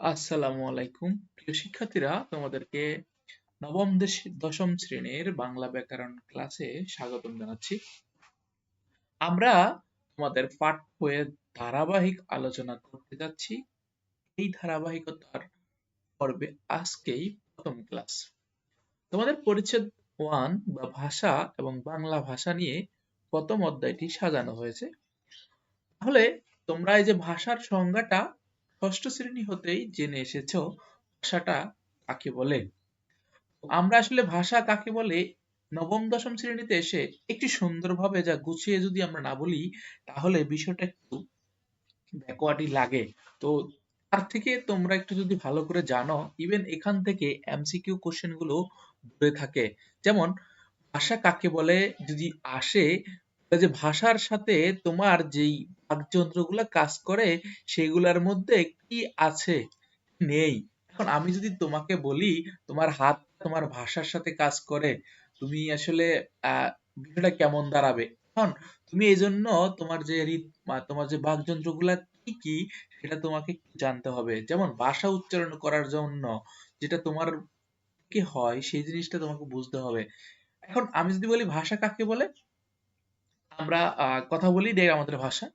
আসসালামু আলাইকুম। প্রিয় শিক্ষার্থীরা, তোমাদেরকে নবম দশম শ্রেণির বাংলা ব্যাকরণ ক্লাসে স্বাগতম জানাচ্ছি। আমরা তোমাদের পাঠ বইয়ের ধারাবাহিক আলোচনা করতে যাচ্ছি। এই ধারাবাহিকতার পর্বে আজকেই প্রথম ক্লাস তোমাদের পরিচ্ছেদ ওয়ান বা ভাষা এবং বাংলা ভাষা নিয়ে প্রথম অধ্যায়টি সাজানো হয়েছে। তাহলে তোমরা এই যে ভাষার সংজ্ঞাটা ষষ্ঠ শ্রেণি হতেই জেনে এসেছ ভাষাটা কাকে বলে। আমরা আসলে ভাষা কাকে বলে, নবম, দশম শ্রেণীতে এসে একটু সুন্দরভাবে যা গুছিয়ে যদি আমরা না বলি, তাহলে বিষয়টা একটু ব্যাকওয়ার্ডই লাগে। তো তার থেকে তোমরা একটু যদি ভালো করে জানো ইভেন এখান থেকে এমসিকিউ কোশ্চেনগুলো দূরে থাকে। যেমন, ভাষা কাকে বলে? যদি আসে যে ভাষার সাথে তোমার যেই বাকযন্ত্রগুলো কাজ করে, সেগুলোর মধ্যে কি আছে? নেই। এখন আমি যদি তোমাকে বলি, তোমার হাত, তোমার ভাষার সাথে কাজ করে, তুমি আসলে বিষয়টা কেমন দাঁড়াবে? এখন তুমি এই জন্য তোমার যে তোমার যে বাকযন্ত্রগুলা কি কি, সেটা তোমাকে জানতে হবে। যেমন ভাষা উচ্চারণ করার জন্য যেটা তোমার কি হয়, সেই জিনিসটা তোমাকে বুঝতে হবে। এখন আমি যদি বলি ভাষা কাকে বলে? আমরা কথা বলি দেয় আমাদের ভাষা।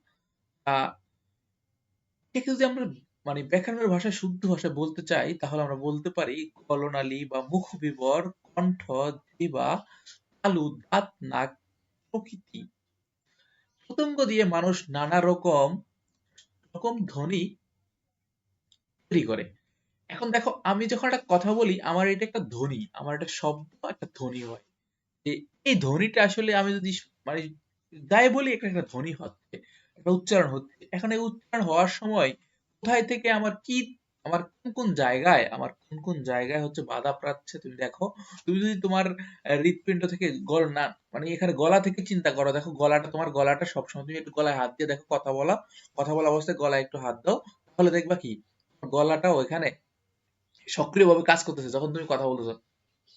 এটাকে যদি আমরা মানে ব্যাকরণের ভাষায় শুদ্ধ ভাষায় বলতে চাই, তাহলে আমরা বলতে পারি গলনালী বা মুখ বিবর কণ্ঠ জিহ্বা তালু দাঁত, নাক, প্রকৃতি। প্রত্যঙ্গ দিয়ে মানুষ নানা রকম রকম ধ্বনি তৈরি করে। এখন দেখো, আমি যখন একটা কথা বলি, আমার এটা একটা ধ্বনি, আমার একটা শব্দ, একটা ধ্বনি হয়। এই ধ্বনিটা আসলে আমি যদি মানে গায়ে বলি একটা একটা ধ্বনি হচ্ছে, একটা উচ্চারণ হচ্ছে। এখন উচ্চারণ হওয়ার সময় কোথায় থেকে আমার কি, আমার কোন কোন জায়গায়, আমার কোন কোন জায়গায় হচ্ছে বাধা পাচ্ছে তুমি দেখো, তুমি যদি তোমার হৃৎপিণ্ড থেকে গল না মানে এখানে গলা থেকে চিন্তা করো, দেখো গলাটা, তোমার গলাটা সবসময় তুমি একটু গলায় হাত দিয়ে দেখো, কথা বলা কথা বলা অবস্থায় গলায় একটু হাত দাও, তাহলে দেখবা কি গলাটা ওইখানে সক্রিয়ভাবে কাজ করতেছে, যখন তুমি কথা বলতেছো।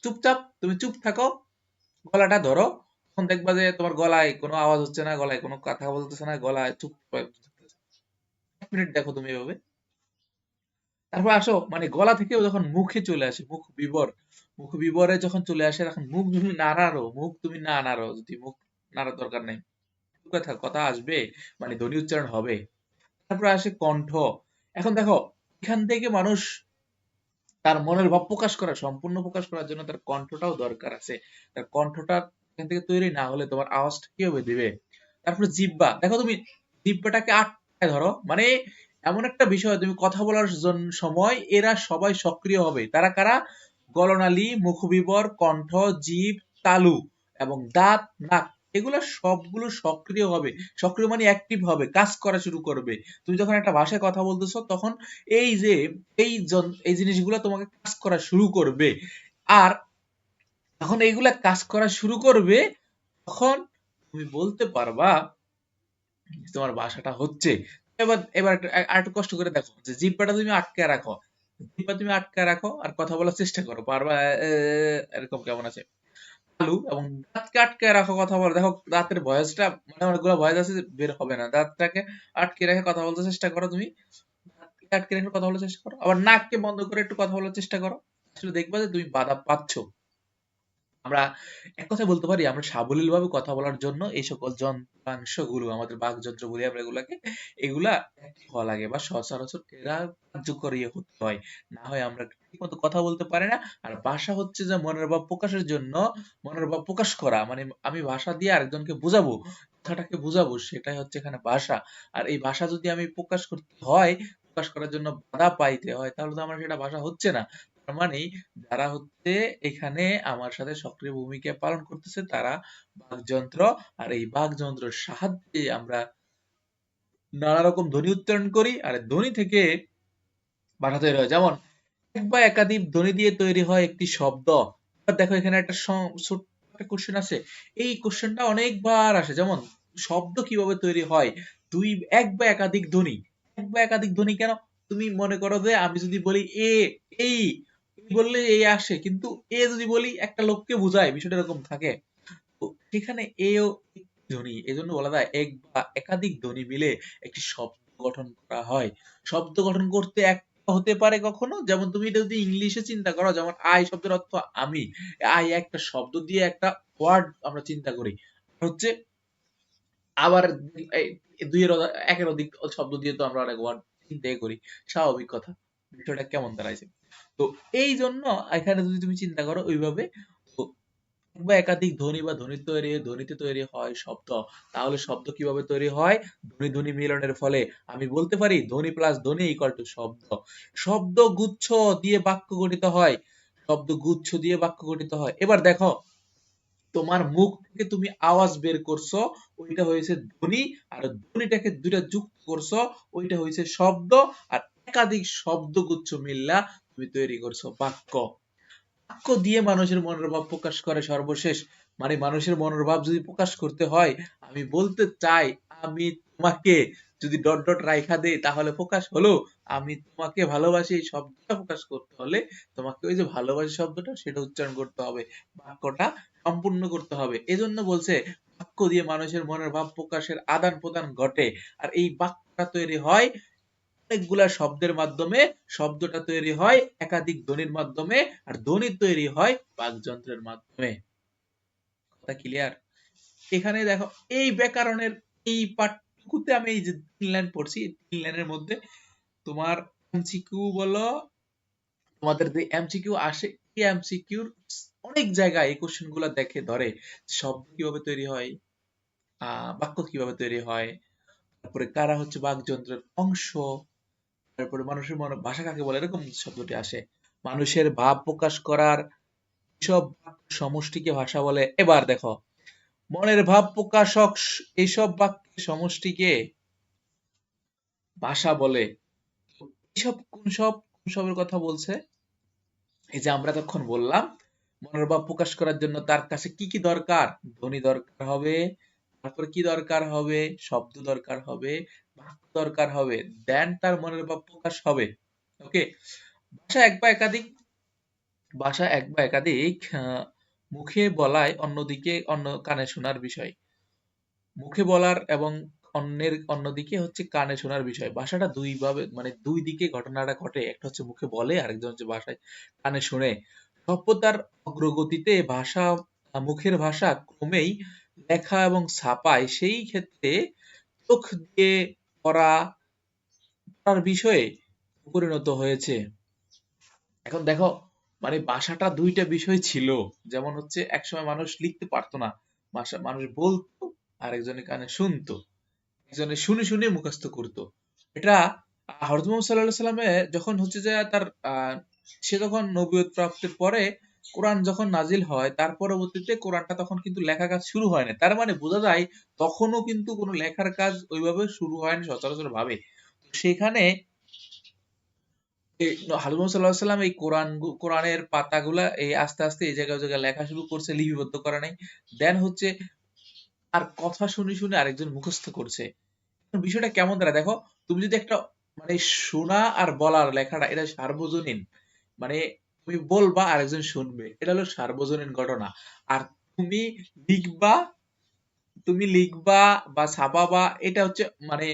চুপচাপ, তুমি চুপ থাকো, গলাটা ধরো তখন দেখবা যে তোমার গলায় কোনো আওয়াজ হচ্ছে না, গলায় কোনো কথা বলতেছে না, গলায় চুপ এক মিনিট দেখো তুমি এভাবে। তারপর আসো মানে গলা থেকেও যখন মুখে চলে আসে, মুখ বিবর, মুখ বিবরে যখন চলে আসে, তখন মুখ তুমি না নাড়ো মুখ তুমি না নাড়ো যদি মুখ নাড়ার দরকার নেই। কথা কথা আসবে মানে ধ্বনি উচ্চারণ হবে। তারপর আসে কণ্ঠ। এখন দেখো, এখান থেকে মানুষ তার মনের ভাব প্রকাশ করা, সম্পূর্ণ প্রকাশ করার জন্য তার কণ্ঠটাও দরকার আছে। তার কণ্ঠটা এখান থেকে তৈরি না হলে তোমার আওয়াজটা কীভাবে দিবে? তারপরে জিহ্বা। দেখো তুমি জিহ্বাটাকে আটকায় ধরো। মানে এমন একটা বিষয়, তুমি কথা বলার জন- সময় এরা সবাই সক্রিয় হবে। তারা কারা? গলনালী, মুখবিবর, কণ্ঠ, জিভ, তালু এবং দাঁত, নাক। এগুলো সবগুলো সক্রিয় হবে। সক্রিয় মানে অ্যাক্টিভ হবে, কাজ করা শুরু করবে। তুমি যখন একটা ভাষায় কথা বলতেছো, তখন এই যে, এই এই জিনিসগুলো তোমাকে কাজ করা শুরু করবে। আর যখন এইগুলা কাজ করা শুরু করবে, তখন তুমি বলতে পারবা তোমার ভাষাটা হচ্ছে। এবার এবার একটু কষ্ট করে দেখো যে জিহ্বাটা তুমি আটকে রাখো। জিহ্বা তুমি আটকে রাখো আর কথা বলার চেষ্টা করো। পারবা এরকম কেমন আছে? চালু এবং দাঁতকে আটকে রাখো কথা বলো। দেখো, দাঁতের ভয়েসটা মানে অনেকগুলো ভয়েস আছে, বের হবে না। দাঁতটাকে আটকে রেখে কথা বলতে চেষ্টা করো তুমি। আটকে রেখে কথা বলার চেষ্টা করো। আবার নাককে বন্ধ করে একটু কথা বলার চেষ্টা করো। আসলে দেখবা যে তুমি বাধা পাচ্ছ। আমরা এক কথায় বলতে পারি, আমরা সাবলীল ভাবে কথা বলার জন্য এই সকল যন্ত্রাংশগুলো আমাদের বাকযন্ত্র বলি আমরা এগুলাকে, এগুলা হওয়া লাগে বা সচরাচর এরা কার্যকরী হতে হয়। না হয় আমরা ঠিক মতো কথা বলতে পারি না, আর ভাষা হচ্ছে যে মনের ভাব প্রকাশের জন্য, মনের ভাব প্রকাশ করা। মানে আমি ভাষা দিয়ে আরেকজনকে বুঝাবো, কথাটাকে বুঝাবো, সেটাই হচ্ছে এখানে ভাষা। আর এই ভাষা যদি আমি প্রকাশ করতে হয়, প্রকাশ করার জন্য বাধা পাইতে হয়, তাহলে তো আমার সেটা ভাষা হচ্ছে না। তার মানে যারা হচ্ছে এখানে আমার সাথে সক্রিয় ভূমিকা পালন করতেছে, তারা বাকযন্ত্র আর এই বাকযন্ত্রের সাহায্যে আমরা নানা রকম ধ্বনি উচ্চারণ করি আর ধ্বনি থেকে ভাষা তৈরি হয়। যেমন, এক বা একাধিক ধ্বনি দিয়ে তৈরি হয় একটি শব্দ। দেখো এখানে একটা ছোট্ট একটা কোশ্চেন আছে। এই কোশ্চেনটা অনেকবার আসে। যেমন, শব্দ কীভাবে তৈরি হয়? দুই, এক বা একাধিক ধ্বনি। এক বা একাধিক ধ্বনি কেন? তুমি মনে করো যে আমি যদি বলি এ, এই বললে এই আসে, কিন্তু এ যদি বলি, একটা লোককে বোঝায়, বিষয়টা এরকম থাকে। তো সেখানে এও ধ্বনি, এজন্য বলা যায় এক বা একাধিক ধ্বনি মিলে একটি শব্দ গঠন করা হয়। শব্দ গঠন করতে এক হতে পারে কখনো? যেমন তুমি এটা যদি ইংলিশে চিন্তা করো, যেমন আই শব্দের অর্থ আমি। আই একটা শব্দ দিয়ে একটা ওয়ার্ড আমরা চিন্তা করি। হচ্ছে আবার এই দুইয়ের একের অধিক শব্দ দিয়ে তো আমরা অনেক ওয়ার্ড চিন্তাই করি। স্বাভাবিক কথা। বিষয়টা কেমন দাঁড়াইছে? তো এই জন্য এখানে যদি তুমি চিন্তা করো ওইভাবে বা একাধিক ধ্বনি বা ধ্বনি তৈরি, ধ্বনিতে তৈরি হয় শব্দ, তাহলে শব্দ কীভাবে তৈরি হয়? ধ্বনি ধ্বনি মিলনের ফলে। আমি বলতে পারি ধ্বনি প্লাস ধ্বনি ইকুয়াল টু শব্দ। শব্দ গুচ্ছ দিয়ে বাক্য গঠিত হয়। শব্দ গুচ্ছ দিয়ে বাক্য গঠিত হয়। এবার দেখো, তোমার মুখ থেকে তুমি আওয়াজ বের করছ, ওইটা হয়েছে ধ্বনি, আর ধ্বনিটাকে দুইটা যুক্ত করছ, ওইটা হয়েছে শব্দ, আর একাধিক শব্দগুচ্ছ মিল্লা তুমি তৈরি করছ, বাক্য। বাক্য দিয়ে মানুষের মনের ভাব প্রকাশ করে সর্বশেষ। মানে মানুষের মনের ভাব যদি প্রকাশ করতে হয়, আমি বলতে চাই, আমি তোমাকে যদি ডট ডট রাইখা দেই, তাহলে প্রকাশ হলো। আমি তোমাকে ভালোবাসি এই শব্দটা প্রকাশ করতে হলে তোমাকে ওই যে ভালোবাসি শব্দটা, সেটা উচ্চারণ করতে হবে। বাক্যটা সম্পূর্ণ করতে হবে। এজন্য বলছে, বাক্য দিয়ে মানুষের মনের ভাব প্রকাশের আদান প্রদান ঘটে। আর এই বাক্যটা তৈরি হয় অনেকগুলা শব্দের মাধ্যমে শব্দটা তৈরি হয়, একাধিক ধ্বনির মাধ্যমে, আর ধ্বনি তৈরি হয় বাকযন্ত্রের মাধ্যমে। কথা ক্লিয়ার এখানে দেখো, এই ব্যাকরণের এই পাঠটুকুতে আমি এই যে তিন লাইন পড়ছি তিন লাইনের মধ্যে তোমার এমসিকিউ বলো, তোমাদের যে এমসিকিউ আসে, এই এমসিকিউর অনেক জায়গায় এই কোশ্চেনগুলা দেখে, ধরে শব্দ কীভাবে তৈরি হয়, আহ, বাক্য কীভাবে তৈরি হয়, তারপরে কারা হচ্ছে বাকযন্ত্রের অংশ তারপরে মানুষের মনে, ভাষা কাকে বলে? এরকম শব্দটি আসে। মানুষের ভাব প্রকাশ করার সব সমষ্টিকে ভাষা বলে। এবার দেখো, মনের ভাব প্রকাশক এইসব বাক্যের সমষ্টিকে ভাষা বলে। এইসব কোন সব? কোন সবের কথা বলছে? এই যে আমরা তখন বললাম, মনের ভাব প্রকাশ করার জন্য তার কাছে কি কি দরকার? ধ্বনি দরকার হবে তারপর কি দরকার হবে? শব্দ দরকার হবে, বাক্য দরকার হবে দেন তার মনের ভাব প্রকাশ হবে। ওকে ভাষা এক বা একাধিক, ভাষা এক বা একাধিক মুখে বলায় অন্যদিকে, অন্য কানে শোনার বিষয়। মুখে বলার এবং অন্যের, অন্যদিকে হচ্ছে কানে শোনার বিষয়। ভাষাটা দুই ভাবে মানে দুই দিকে ঘটনাটা ঘটে। একটা হচ্ছে মুখে বলে, আরেকজন হচ্ছে ভাষায় কানে শুনে। সভ্যতার অগ্রগতিতে ভাষা, মুখের ভাষা ক্রমেই লেখা এবং ছাপায় সেই ক্ষেত্রে চোখ দিয়ে পড়া, পড়ার বিষয়ে পরিণত হয়েছে। এখন দেখো মানে ভাষাটা দুইটা বিষয় ছিল। যেমন হচ্ছে, একসময় মানুষ লিখতে পারতো না। ভাষা, মানুষ বলতো আর একজনের কানে শুনতো। একজনে শুনে শুনে মুখস্থ করতো। এটা সাল্লাল্লাহু আলাইহি সাল্লামে যখন হচ্ছে যে তার সে যখন নবুয়ত প্রাপ্তির পরে কোরআন যখন নাজিল হয়, তার পরবর্তীতে কোরআনটা তখন কিন্তু লেখা কাজ শুরু হয় না তার মানে বোঝা যায়, তখনও কিন্তু কোনো লেখার কাজ ওইভাবে শুরু হয়নি সচরাচর ভাবে। সেখানে এই কোরআন কোরআনের পাতাগুলা এই আস্তে আস্তে এই জায়গায় জায়গায় লেখা শুরু করছে, লিপিবদ্ধ করা নাই। দেন হচ্ছে আর কথা শুনে শুনে আরেকজন মুখস্থ করছে। বিষয়টা কেমন দাঁড়ায় দেখো, তুমি যদি একটা মানে শোনা আর বলার লেখাটা, এটা সার্বজনীন। মানে তুমি বলবা আরেকজন শুনবে। এটা হলো সার্বজনীন ঘটনা। আর তুমি লিখবা তুমি লিখবা বা ছাপাবা, এটা হচ্ছে মানে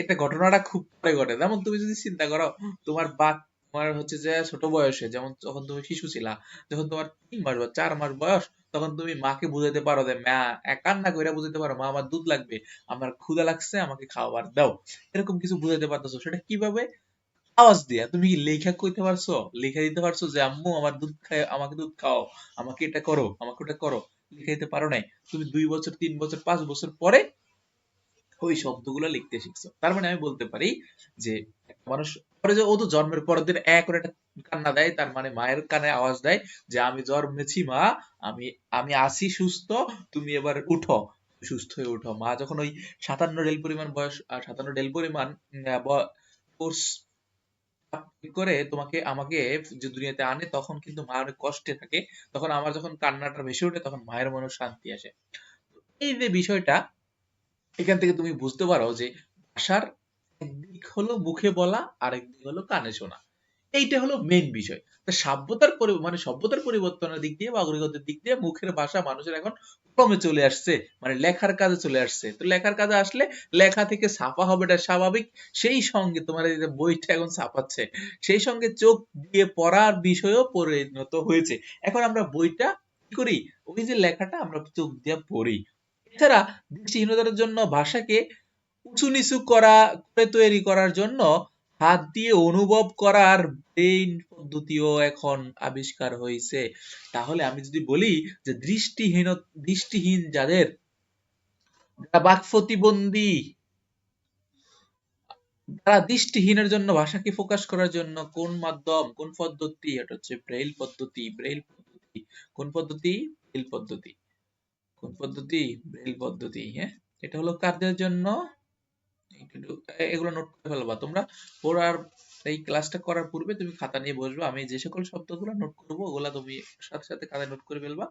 এটা ঘটনাটা খুব পরে ঘটে। যেমন তুমি যদি চিন্তা করো, তোমার বা, তোমার হচ্ছে যে ছোট বয়সে, যেমন যখন তুমি শিশু ছিলা, যখন তোমার তিন মাস বা চার মাস বয়স, তখন তুমি মাকে বুঝাতে পারো যে, মা কান্না কইরা বুঝাতে পারো, মা, আমার দুধ লাগবে, আমার ক্ষুধা লাগছে, আমাকে খাবার দাও। এরকম কিছু বুঝাতে পারতেছো। সেটা কীভাবে? আওয়াজ দিয়া। তুমি কি লেখা কইতে পারছ? লেখা দিতে পারছ যে, আম্মু, আমার দুধ খায়, আমাকে দুধ খাও, আমাকে এটা করো, আমাকে ওটা করো। লেখা দিতে পারো নাই। তুমি দুই বছর, তিন বছর, পাঁচ বছর পরে ওই শব্দগুলো লিখতে শিখছো। তার মানে আমি বলতে পারি যে মানুষ, পরে যে ও তো জন্মের পরের দিন এক করে একটা কান্না দেয়, তার মানে মায়ের কানে আওয়াজ দেয় যে, আমি জন্মেছি, মা, আমি আমি আছি সুস্থ, তুমি এবার উঠো। সুস্থ হয়ে উঠো। মা যখন ওই সাতান্ন ডেল পরিমাণ বয়স সাতান্ন ডেল পরিমাণ করে তোমাকে আমাকে যে দুনিয়াতে আনে, তখন কিন্তু মা অনেক কষ্টে থাকে। তখন আমার যখন কান্নাটা ভেসে ওঠে, তখন মায়ের মনে শান্তি আসে। এই যে বিষয়টা, এখান থেকে তুমি বুঝতে পারো যে ভাষার একদিক হলো মুখে বলা আর একদিক হলো কানে শোনা। এইটা হলো মেইন বিষয়। তা সভ্যতার মানে সভ্যতার পরিবর্তনের দিক দিয়ে বা অগ্রগতির দিক দিয়ে মুখের ভাষা মানুষের এখন কমে চলে আসছে মানে লেখার কাজে চলে আসছে। তো লেখার কাজে আসলে লেখা থেকে ছাপা হবে এটা স্বাভাবিক। সেই সঙ্গে তোমার এই যে বইটা এখন ছাপাচ্ছে, সেই সঙ্গে চোখ দিয়ে পড়ার বিষয়ও পরিণত হয়েছে। এখন আমরা বইটা কি করি? ওই যে লেখাটা আমরা চোখ দিয়ে পড়ি। এছাড়া দৃষ্টিহীনতার জন্য ভাষাকে উঁচু নিচু করা, করে তৈরি করার জন্য হাত দিয়ে অনুভব করার ব্রেইন পদ্ধতিও এখন আবিষ্কার হয়েছে। তাহলে আমি যদি বলি যে দৃষ্টিহীন দৃষ্টিহীন যাদের বাক প্রতিবন্ধী, তারা দৃষ্টিহীনের জন্য ভাষাকে ফোকাস করার জন্য কোন মাধ্যম, কোন পদ্ধতি, এটা হচ্ছে ব্রেইল পদ্ধতি ব্রেইল পদ্ধতি, কোন পদ্ধতি? ব্রেইল পদ্ধতি। কোন পদ্ধতি? ব্রেইল পদ্ধতি হ্যাঁ? এটা হলো কাদের জন্য? এগুলো নোট করে ফেলবা তোমরা পড়ার এই ক্লাসটা করার পূর্বে তুমি খাতা নিয়ে বসবে, আমি যে সকল শব্দগুলো নোট তুমি সাথে সাথে নোট করে ফেলবা।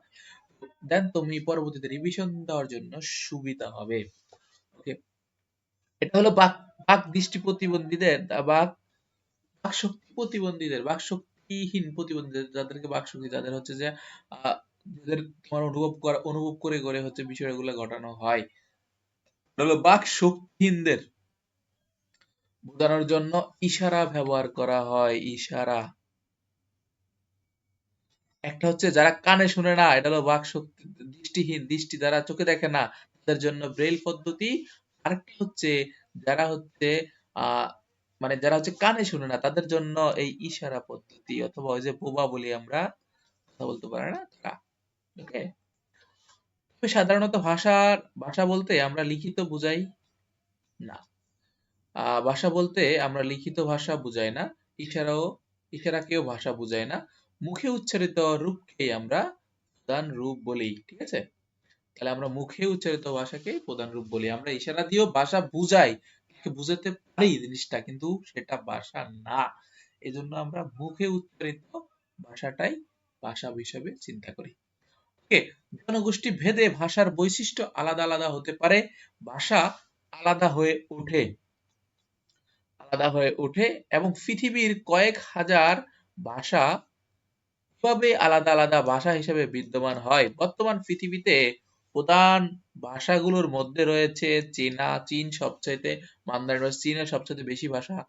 দেন তুমি পরবর্তীতে রিভিশন দেওয়ার জন্য সুবিধা হবে। ওকে এটা হলো বাক বাক দৃষ্টি প্রতিবন্ধীদের বাক বাক শক্তি প্রতিবন্ধীদের, বাক শক্তিহীন প্রতিবন্ধীদের, যাদেরকে বাক শক্তি, যাদের হচ্ছে যে যাদের তোমার অনুভব করা, অনুভব করে করে হচ্ছে বিষয়গুলো ঘটানো হয়। হলো বাক শক্তিহীনদের বোঝানোর জন্য ইশারা ব্যবহার করা হয়, ইশারা। একটা হচ্ছে যারা কানে শুনে না, এটা হলো বাক শক্তি দৃষ্টিহীন, দৃষ্টি যারা চোখে দেখে না, তাদের জন্য ব্রেইল পদ্ধতি। আরেকটা হচ্ছে যারা হচ্ছে মানে যারা হচ্ছে কানে শুনে না, তাদের জন্য এই ইশারা পদ্ধতি অথবা ওই যে বোবা বলি আমরা, কথা বলতে পারে না তারা, ওকে? সাধারণত ভাষার, ভাষা বলতে আমরা লিখিত বুঝাই না। ভাষা বলতে আমরা লিখিত ভাষা বুঝাই না, ইশারাও, ইশারাকেও ভাষা বুঝাই না। মুখে উচ্চারিত রূপকেই আমরা প্রধান রূপ বলি, ঠিক আছে? তাহলে আমরা মুখে উচ্চারিত ভাষাকে প্রধান রূপ বলি। আমরা ইশারা দিয়েও ভাষা বুঝাই বুঝাতে পারি জিনিসটা, কিন্তু সেটা ভাষা না। এজন্য আমরা মুখে উচ্চারিত ভাষাটাই ভাষা হিসেবে চিন্তা করি। ওকে, জনগোষ্ঠী ভেদে ভাষার বৈশিষ্ট্য আলাদা আলাদা হতে পারে। ভাষা আলাদা হয়ে ওঠে। আলাদা হয়ে ওঠে এবং পৃথিবীর কয়েক হাজার ভাষা কীভাবে আলাদা আলাদা ভাষা হিসেবে বিদ্যমান হয়। বর্তমান পৃথিবীতে প্রধান ভাষাগুলোর মধ্যে রয়েছে চীনা, চীন সবচাইতে মান্দারিন চীনের সবচাইতে বেশি ভাষা।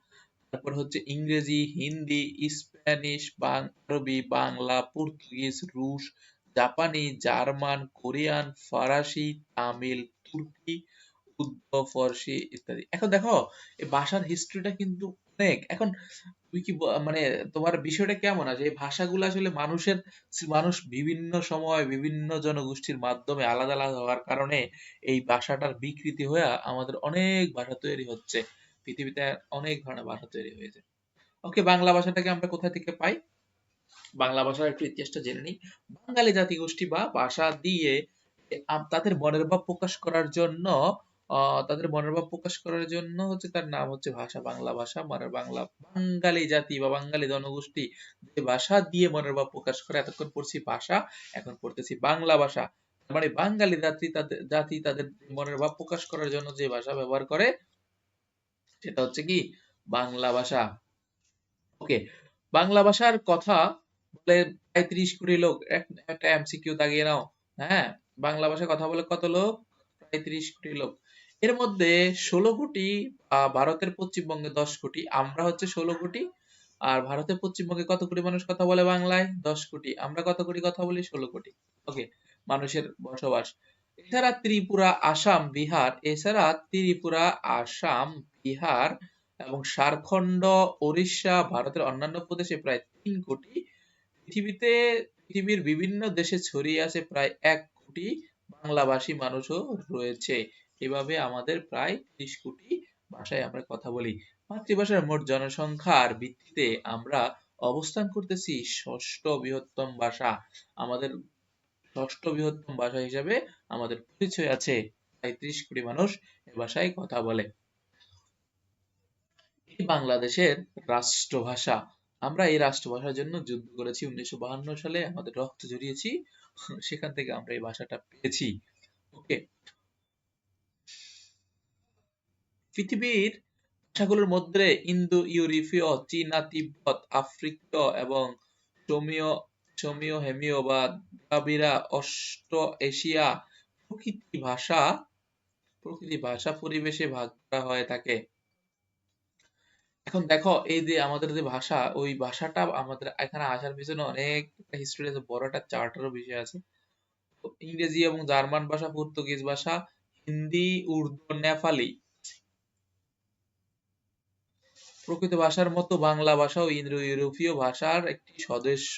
তারপর হচ্ছে ইংরেজি, হিন্দি, স্প্যানিশ আরবি, বাংলা, পর্তুগিজ, রুশ, জাপানি, জার্মান, কোরিয়ান, ফরাসি, তামিল, তুর্কি উর্দু ফরাসি ইত্যাদি। এখন দেখো, এই ভাষার হিস্ট্রিটা কিন্তু অনেক। এখন তুমি কি মানে তোমার বিষয়টা কেমন আছে? এই ভাষাগুলো আসলে মানুষের, মানুষ বিভিন্ন সময় বিভিন্ন জনগোষ্ঠীর মাধ্যমে আলাদা আলাদা হওয়ার কারণে এই ভাষাটার বিকৃতি হয়ে আমাদের অনেক ভাষা তৈরি হচ্ছে। পৃথিবীতে অনেক ধরনের ভাষা তৈরি হয়েছে। ওকে বাংলা ভাষাটাকে আমরা কোথা থেকে পাই? বাংলা ভাষার একটু ইতিহাসটা জেনে নিই। বাঙালি জাতিগোষ্ঠী বা ভাষা দিয়ে তাদের মনের ভাব প্রকাশ করার জন্য তাদের মনের ভাব প্রকাশ করার জন্য হচ্ছে তার নাম হচ্ছে ভাষা বাংলা ভাষা, মনের বাংলা বাঙালি জাতি বা বাঙালি জনগোষ্ঠী যে ভাষা দিয়ে মনের ভাব প্রকাশ করে। এতক্ষণ পড়ছি ভাষা, এখন পড়তেছি বাংলা ভাষা। মানে বাঙালি জাতি তাদের জাতি তাদের মনের ভাব প্রকাশ করার জন্য যে ভাষা ব্যবহার করে, সেটা হচ্ছে কি? বাংলা ভাষা। ওকে, বাংলা ভাষার কথা বলে প্রায় ত্রিশ কোটি লোক, এক- একটা এমসিকিউ দাগিয়ে নাও। হ্যাঁ বাংলা ভাষায় কথা বলে কত লোক? প্রায় ত্রিশ কোটি লোক। এর মধ্যে ষোলো কোটি ভারতের পশ্চিমবঙ্গে দশ কোটি, আমরা হচ্ছে ষোলো কোটি, আর ভারতের পশ্চিমবঙ্গে কত কোটি মানুষ কথা বলে বাংলায়? দশ কোটি, আমরা কত কোটি কথা বলি? ষোলো কোটি। ওকে, মানুষের বসবাস। এছাড়া ত্রিপুরা, আসাম, বিহার, এছাড়া ত্রিপুরা, আসাম, বিহার এবং ঝাড়খণ্ড, ওড়িশা, ভারতের অন্যান্য প্রদেশে প্রায় তিন কোটি। পৃথিবীতে পৃথিবীর বিভিন্ন দেশে ছড়িয়ে আছে প্রায় এক কোটি বাংলাভাষী মানুষও রয়েছে। এভাবে আমাদের প্রায় ত্রিশ কোটি ভাষায় আমরা কথা বলি। মাতৃভাষার মোট জনসংখ্যার ভিত্তিতে আমরা অবস্থান করতেছি ষষ্ঠ বৃহত্তম ভাষা। আমাদের ষষ্ঠ বৃহত্তম ভাষা হিসেবে আমাদের পরিচয় আছে। প্রায় ত্রিশ কোটি মানুষ এ ভাষায় কথা বলে। বাংলাদেশের রাষ্ট্রভাষা। আমরা এই রাষ্ট্রভাষার জন্য যুদ্ধ করেছি। উনিশশো সালে আমাদের রক্ত ঝরিয়েছি। সেখান থেকে আমরা এই ভাষাটা পেয়েছি। ওকে পৃথিবীর ভাষাগুলোর মধ্যে ইন্দো, ইউরোপীয়, চীনা, তিব্বত আফ্রিকীয় এবং হেমীয় বা দ্রাবিড়া অষ্ট এশিয়া প্রকৃতি ভাষা প্রকৃতি ভাষা পরিবেশে ভাগ করা থাকে। এখন দেখো, এই যে আমাদের যে ভাষা, ওই ভাষাটা আমাদের এখানে আসার পিছনে অনেক হিস্ট্রি আছে, বড় একটা চার্টারও বিষয় আছে। ইংরেজি এবং জার্মান ভাষা, পর্তুগিজ ভাষা, হিন্দি, উর্দু, নেপালি প্রকৃত ভাষার মতো বাংলা ভাষাও ইন্দ্র ইউরোপীয় ভাষার একটি সদস্য।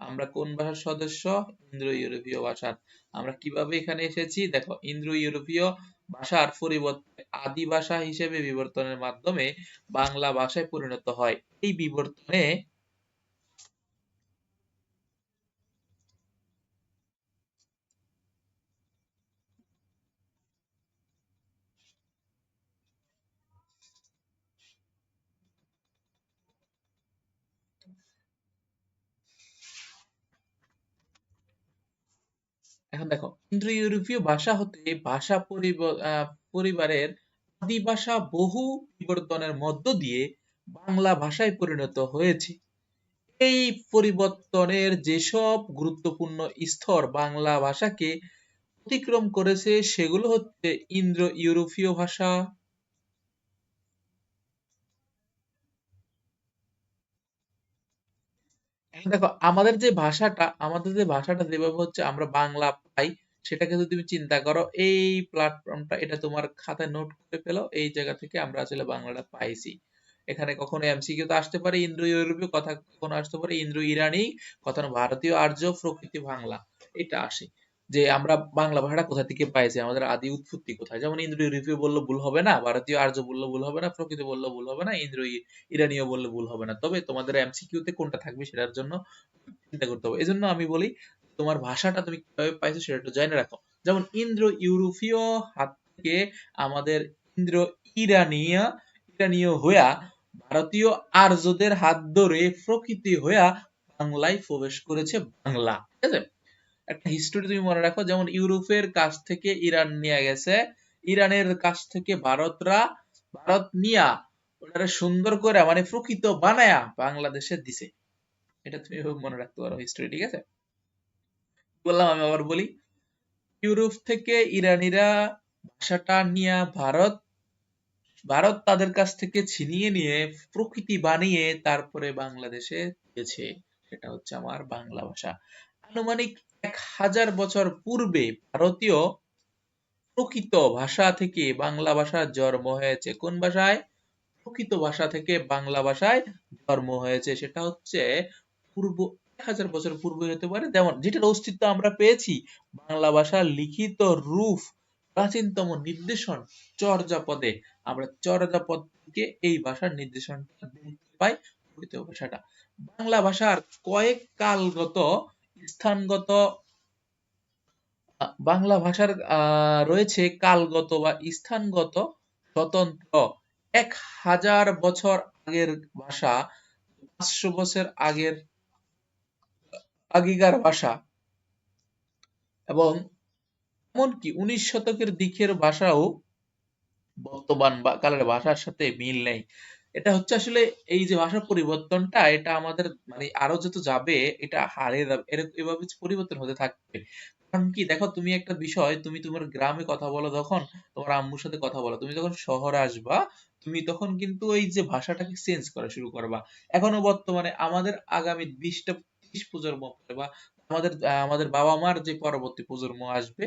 আমরা কোন ভাষার সদস্য? ইন্দ্র ইউরোপীয় ভাষার। আমরা কীভাবে এখানে এসেছি? দেখো ইন্দ্র ইউরোপীয় ভাষার পরিবর্তে, আদি ভাষা হিসেবে বিবর্তনের মাধ্যমে বাংলা ভাষায় পরিণত হয়। এই বিবর্তনে এখন দেখো ইন্দ্রো ইউরোপীয় ভাষা হতে ভাষা পরিবারের আদি ভাষা বহু বিবর্তনের মধ্য দিয়ে বাংলা ভাষায় পরিণত হয়েছে। এই পরিবর্তনের যেসব গুরুত্বপূর্ণ স্তর বাংলা ভাষাকে অতিক্রম করেছে, সেগুলো হচ্ছে ইন্দ্র ইউরোপীয় ভাষা দেখো, আমাদের যে ভাষাটা, আমাদের যে ভাষাটা যেভাবে হচ্ছে আমরা বাংলা পাই, সেটাকে যদি তুমি চিন্তা করো, এই প্ল্যাটফর্মটা এটা তোমার খাতায় নোট করে ফেলো, এই জায়গা থেকে আমরা আসলে বাংলাটা পাইছি। এখানে কখনো এমসিকিউ তো আসতে পারে, ইন্দ্র ইউরোপীয়, কথা কখনো আসতে পারে, ইন্দ্র ইরানি কখনো ভারতীয়, আর্য, প্রকৃতি বাংলা, এটা আসে। যে আমরা বাংলা ভাষাটা কোথা থেকে পাইছি? আমাদের আদি উৎপত্তি কোথায়? যেমন ইন্দ্র ইউরোপীয় বললে ভুল হবে না, ভারতীয় আর্য বললে ভুল হবে না, প্রকৃতি বললে ভুল হবে না ইন্দ্র ইরানীয় বললে ভুল হবে না। তবে তোমাদের এমসিকিউতে কোনটা থাকবে সেটার জন্য চিন্তা করতে হবে। এজন্য আমি বলি, তোমার ভাষাটা তুমি কীভাবে পাইছো সেটা একটু জেনে রাখো। যেমন ইন্দ্র ইউরোপীয় হাত থেকে আমাদের ইন্দ্র ইরানীয় ইরানীয় হইয়া ভারতীয় আর্যদের হাত ধরে প্রকৃতি হইয়া বাংলায় প্রবেশ করেছে বাংলা। ঠিক আছে? একটা হিস্টোরি তুমি মনে রাখো, যেমন ইউরোপের কাছ থেকে ইরান নিয়ে গেছে। ইরানের কাছ থেকে ভারতরা, ভারত নিয়া ওটারে সুন্দর করে মানে প্রকৃত বানায়া বাংলাদেশে দিছে। এটা তুমি মনে রাখতে পারো হিস্টোরি ঠিক আছে? বললাম আমি আবার বলি, ইউরোপ থেকে ইরানিরা ভাষাটা নিয়ে ভারত ভারত তাদের কাছ থেকে ছিনিয়ে নিয়ে প্রকৃতি বানিয়ে তারপরে বাংলাদেশে দিয়েছে। সেটা হচ্ছে আমার বাংলা ভাষা। আনুমানিক এক হাজার বছর পূর্বে ভারতীয় প্রকৃত ভাষা থেকে বাংলা ভাষার জন্ম হয়েছে। কোন ভাষায়? প্রকৃত ভাষা থেকে বাংলা ভাষায় জন্ম হয়েছে। সেটা হচ্ছে পূর্ব, এক হাজার বছর পূর্বে হতে পারে। যেমন, যেটার অস্তিত্ব আমরা পেয়েছি, বাংলা ভাষার লিখিত রূপ, প্রাচীনতম নির্দেশন, চর্যাপদে। আমরা চর্যাপদ থেকে এই ভাষার নির্দেশন পাই প্রকৃত ভাষাটা। বাংলা ভাষার কয়েক কালগত স্থানগত বাংলা ভাষার রয়েছে কালগত বা স্থানগত স্বতন্ত্র। এক হাজার বছর আগের ভাষা পাঁচশো বছর আগের, আগিকার ভাষা। এবং এমনকি উনিশ শতকের দিকের ভাষাও বর্তমান বা কালের ভাষার সাথে মিল নেই। এটা হচ্ছে আসলে এই যে ভাষা পরিবর্তনটা, এটা আমাদের মানে আরও যত যাবে, এটা হারিয়ে যাবে এভাবে পরিবর্তন হতে থাকবে। কারণ কি, দেখো তুমি একটা বিষয়, তুমি তোমার গ্রামে কথা বলো যখন তোমার আম্মুর সাথে কথা বলো, তুমি যখন শহরে আসবা, তুমি তখন কিন্তু ওই যে ভাষাটাকে চেঞ্জ করা শুরু করবা। এখনও বর্তমানে আমাদের আগামী বিশটা, ত্রিশ প্রজন্ম বা আমাদের আমাদের বাবা মার যে পরবর্তী প্রজন্ম আসবে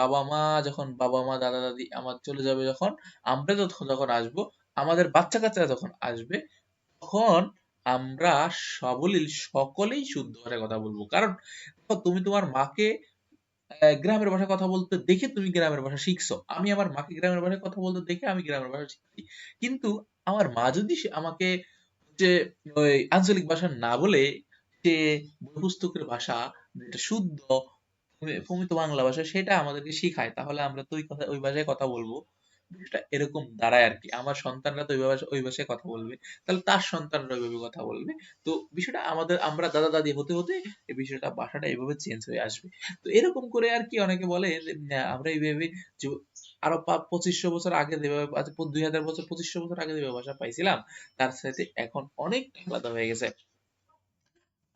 বাবা মা যখন বাবা মা দাদা দাদি আমার চলে যাবে যখন, আমরা যখন আসব আমাদের বাচ্চা কাচ্চারা যখন আসবে, তখন আমরা সবলীল সকলেই শুদ্ধ ভাষায় কথা বলব। কারণ তুমি তোমার মাকে গ্রামের ভাষায় কথা বলতে দেখে তুমি গ্রামের ভাষা শিখছো। আমি আমার মাকে গ্রামের ভাষায় কথা বলতে দেখে আমি গ্রামের ভাষা শিখছি। কিন্তু আমার মা যদি আমাকে যে ওই আঞ্চলিক ভাষা না বলে যে পুস্তকের ভাষা, যেটা শুদ্ধ প্রমিত বাংলা ভাষা, সেটা আমাদেরকে শিখায়, তাহলে আমরা তো ওই কথা, ওই ভাষায় কথা বলব। বিষয়টা এরকম দাঁড়ায় আর কি আমার সন্তানরা তো ওই ভাষায় ওই ভাষায় কথা বলবে। তাহলে তার সন্তানরা ওইভাবে কথা বলবে। তো বিষয়টা আমাদের আমরা দাদা দাদি হতে হতে এই বিষয়টা ভাষাটা এইভাবে চেঞ্জ হয়ে আসবে। তো এরকম করে আর কি অনেকে বলে আমরা এইভাবে আরও পঁচিশশো বছর আগে যেভাবে আচ্ছা, দুই হাজার বছর পঁচিশশো বছর আগে যেভাবে ভাষা পাইছিলাম তার সাথে এখন অনেক আলাদা হয়ে গেছে।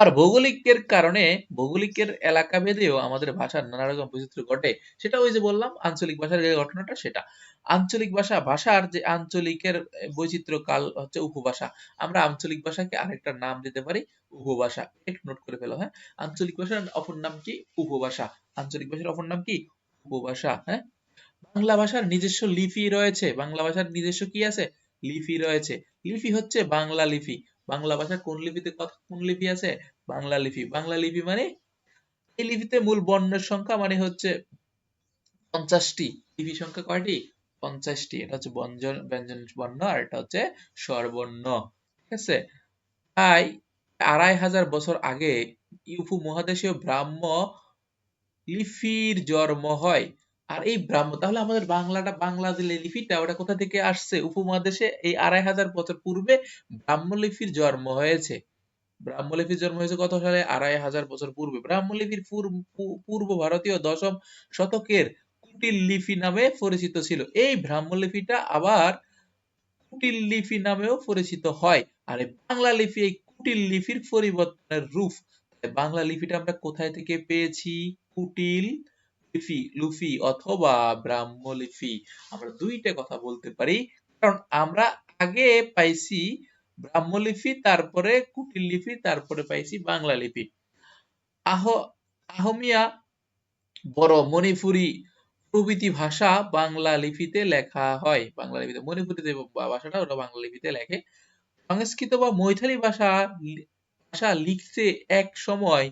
আর ভৌগোলিকের কারণে ভৌগোলিকের এলাকা ভেদেও আমাদের ভাষার নানা রকম বৈচিত্র্য ঘটে। সেটা ওই যে বললাম, আঞ্চলিক ভাষার যে ঘটনাটা, সেটা। আঞ্চলিক ভাষা, ভাষার যে আঞ্চলিকের বৈচিত্র্য কাল হচ্ছে উপভাষা। আমরা আঞ্চলিক ভাষাকে আরেকটা নাম দিতে পারি, উপভাষা। একটু নোট করে ফেলো হ্যাঁ? আঞ্চলিক ভাষার অপর নাম কি? উপভাষা। আঞ্চলিক ভাষার অপর নাম কি? উপভাষা হ্যাঁ? বাংলা ভাষার নিজস্ব লিপি রয়েছে। বাংলা ভাষার নিজস্ব কি আছে? লিপি রয়েছে। লিপি হচ্ছে বাংলা লিপি। বাংলা ভাষার কোন লিপিতে কথা কোন লিপি আছে? বাংলা লিপি। বাংলা লিপি মানে এই লিপিতে মূল বর্ণের সংখ্যা মানে হচ্ছে পঞ্চাশটি। লিপি সংখ্যা কয়টি? পঞ্চাশটি। এটা হচ্ছে ব্যঞ্জন ব্যঞ্জন বর্ণ আর এটা হচ্ছে স্বরবর্ণ। ঠিক আছে? তাই আড়াই হাজার বছর আগে ইউফু মহাদেশীয় ব্রাহ্ম লিপির জন্ম হয়। আর এই ব্রাহ্ম, তাহলে আমাদের বাংলাটা, বাংলা যে লিপিটা, ওটা কোথা থেকে আসছে? উপমহাদেশে এই আড়াই হাজার বছর পূর্বে ব্রাহ্ম লিপির জন্ম হয়েছে। ব্রাহ্ম লিপির জন্ম হয়েছে কত সালে? আড়াই হাজার বছর পূর্বে। ব্রাহ্ম লিপির পূর্ব ভারতীয় দশম শতকের কুটিল লিপি নামে পরিচিত ছিল। এই ব্রাহ্ম লিপিটা আবার কুটিল লিপি নামেও পরিচিত হয়। আর এই বাংলা লিপি এই কুটিল লিপির পরিবর্তনের রূপ। বাংলা লিপিটা আমরা কোথায় থেকে পেয়েছি? কুটিল লিপি, লুফি অথবা ব্রাহ্ম লিপি আমরা দুইটা কথা বলতে পারি। কারণ আমরা আগে পাইছি ব্রাহ্ম লিপি তারপরে কুটিল লিপি তারপরে পাইছি বাংলা লিপি আহ, আহমিয়া বড় মণিপুরি প্রভৃতি ভাষা বাংলা লিপিতে লেখা হয়। বাংলা লিপিতে মণিপুরি যে ভাষাটা, ওটা বাংলা লিপিতে লেখে। সংস্কৃত বা মৈথালি ভাষা ভাষা লিখতে এক সময়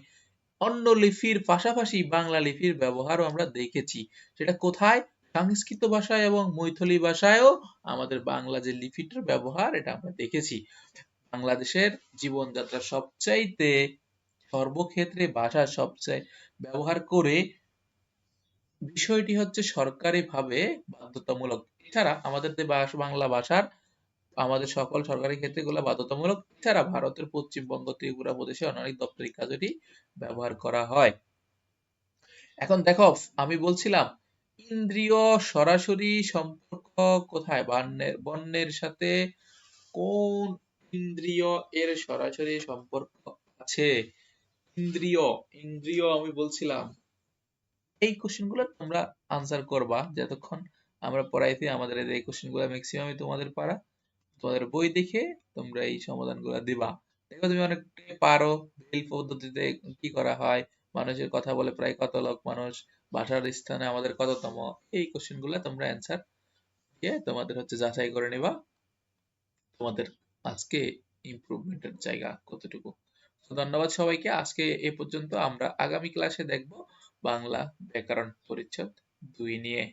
অন্য লিপির পাশাপাশি বাংলা লিপির ব্যবহারও আমরা দেখেছি। সেটা কোথায়? সংস্কৃত ভাষায় এবং মৈথলি ভাষায়ও আমাদের বাংলা যে লিপিটার ব্যবহার, এটা আমরা দেখেছি। বাংলাদেশের জীবনযাত্রা সবচাইতে সর্বক্ষেত্রে ভাষা সবচেয়ে ব্যবহার করে বিষয়টি হচ্ছে সরকারিভাবে বাধ্যতামূলক। এছাড়া আমাদের যে বাংলা ভাষার আমাদের সকল সরকারি ক্ষেত্রে এগুলো বাধ্যতামূলক, এছাড়া ভারতের পশ্চিমবঙ্গ, ত্রিপুরা প্রদেশে অনেক দপ্তরিক কাজে এটি ব্যবহার করা হয়। এখন দেখো, আমি বলছিলাম, ইন্দ্রিয় সরাসরি সম্পর্ক কোথায়? বর্ণের বর্ণের সাথে কোন ইন্দ্রিয় এর সরাসরি সম্পর্ক আছে? ইন্দ্রিয় ইন্দ্রিয় আমি বলছিলাম। এই কোশ্চেনগুলো তোমরা আনসার করবা, যতক্ষণ আমরা পড়াইছি আমাদের এই কোশ্চেনগুলো ম্যাক্সিমামই তোমাদের পারা। তোমাদের বই দেখে তোমরা এই সমাধানগুলো দিবা। দেখো তুমি অনেক পারো বেল পদ্ধতিতে কি করা হয়, মানুষের কথা বলে প্রায় কত লোক মানুষ ভাষার স্থানে আমাদের কততম, এই কোশ্চেনগুলো তোমরা অ্যান্সার দিয়ে তোমাদের হচ্ছে যাচাই করে নিবা, তোমাদের আজকে ইমপ্রুভমেন্টের জায়গা কতটুকু। তো ধন্যবাদ সবাইকে, আজকে এ পর্যন্ত আমরা আগামী ক্লাসে দেখব বাংলা ব্যাকরণ পরিচ্ছদ দুই নিয়ে।